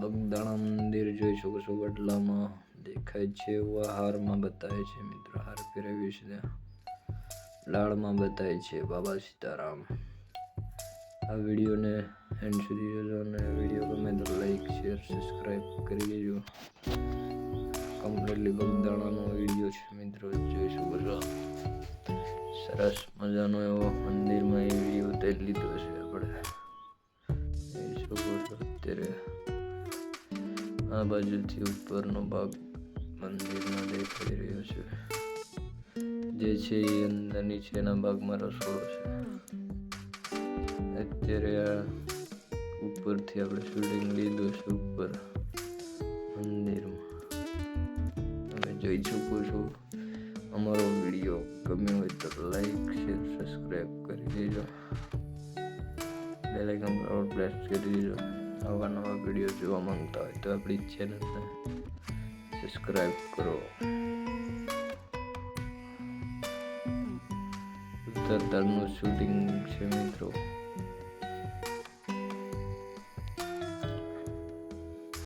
બગદાણા મંદિર જોઈ શકો છો વડલામાં દેખાય છે એવા હારમાં બતાવે છે મિત્રો. હાર પહેરાવ્યું છે ત્યાં. લાળમાં બતાવે છે બાબા સીતારામ. આ વિડીયોને એન્ડ સુધી જોજો અને વીડિયો ગમે તો લાઈક, શેર, સબસ્ક્રાઈબ કરી દેજો. કમ્પ્લીટલી બગદાણાનો વીડિયો છે મિત્રો, જોઈ શકો છો. સરસ મજાનો એવો મંદિરમાં એ વીડિયો તે લીધો છે આપણે. જોઈ શકો છો અત્યારે. આ બાજુથી ઉપરનો ભાગ મંદિરનો દેખાઈ રહ્યો છે. જે છે એ અંદર નીચેના ભાગમાં રસોડો છે. અત્યારે આ ઉપરથી આપણે શૂટિંગ લીધું છે ઉપર મંદિરમાં. તમે જોઈ શકો છો. અમારો વીડિયો ગમ્યો હોય તો લાઈક, શેર સબસ્ક્રાઈબ કરી દેજો. બેલાઇકન પર પ્રેસ કરી દેજો. આવા નવા વીડિયો જોવા માંગતા હોય તો આપણી ચેનલને સબસ્ક્રાઈબ કરો. ઉત્તરતાળનું શૂટિંગ છે મિત્રો.